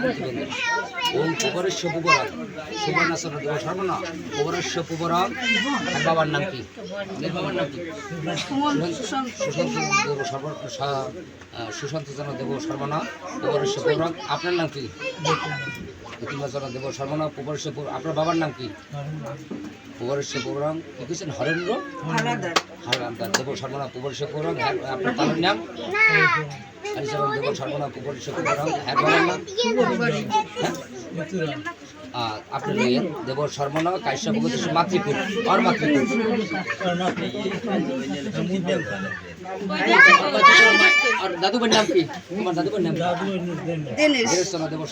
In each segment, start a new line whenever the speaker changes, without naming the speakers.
ওম কুবরেশ্ব পুবরা সুবর্ণাসন দেব সর্বনা। কুবরেশ্ব পুবরা আর বাবার নাম কি? আপনার বাবার নাম কি? সুশান্ত দেব সর্ব সা- সুশান্ত জন দেব সর্বনা কুবরেশ্ব পুবরা আপনার নাম কি? জ্যোতির্মচন দেব সর্বনা কুবরেশ্ব আপনার বাবার নাম কি? কুবরেশ্ব পুবরাম কি কিছু হরেন্দ্র? দেব সর্বনা কুবরেশ্ব পুবরাম আপনার বাবার নাম? হ্যাঁ হ্যাঁ? আহ, আপনার দেব সর্বনা কাশ্যপ ভগবতী আর মাতৃকুল আর দাদুবার নাম কি? তোমার দাদুবার নাম দেব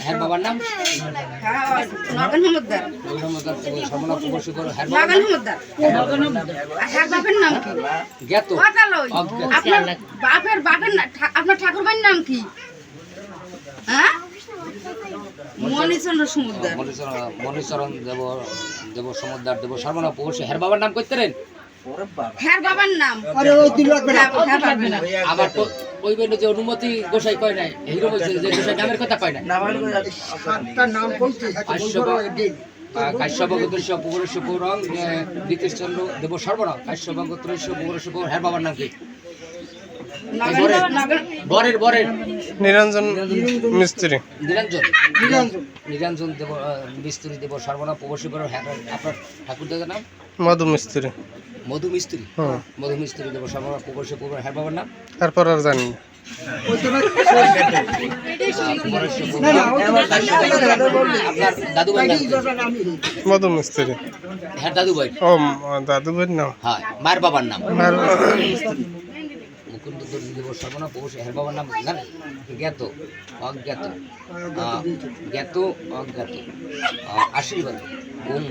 হ্যাঁ বাবার নাম?
নগন
হ্যাঁ
নগন
বাবার
হ্যার বাপের নাম কি?
জ্ঞাত।
কথা লই
অজ্ঞাত।
আপনার বাপের বাপের না আপনার নাম কি? হ্যাঁ? মণিচন্দ্র সমুদ্র।
মনীচরণ মনীচরণ দেব দেব সমুদ্র দেব সর্বনা কুবরেশ্ব হের বাবার নাম করতে রেন
বাবার নাম। হ্যাঁ, বাবার নাম।
আবার তো ওই বেনে যে অনুমতি গোসাই কয় নাই হিরো বলছে যে গোসাই নামের কথা কয় নাই। কাশ্যপ গোত্রেশ্ব পুকুরেশ্ব পৌরং নীতিশ দেব পৌর হ্যাঁ বাবার নাম কি? বরের। বরের
নিরঞ্জন মিস্ত্রি।
নিরঞ্জন। নিরঞ্জন। দেব মিস্ত্রি দেব সর্বনা প্রবাসী পৌর হ্যাঁ আপনার ঠাকুর দাদার নাম?
মধু মিস্ত্রি।
মধু মিস্ত্রি
হুম
মধু মিস্ত্রি দেব সর্বনা প্রবাসী পৌর হ্যাঁ বাবার নাম?
তারপর আর জানি
আপনার দাদু নাম
মধু মিস্ত্রি
হ্যাঁ দাদু ভাই
ও দাদু ভাইয়ের নাম?
হ্যাঁ মায়ের বাবার নাম। মুকুন্দ দর্জি দেব সর্বনা প্রবাসী হ্যাঁ বাবার নাম জানেন জ্ঞাত অজ্ঞাত। জ্ঞাত অজ্ঞাত। আশীর্বাদ।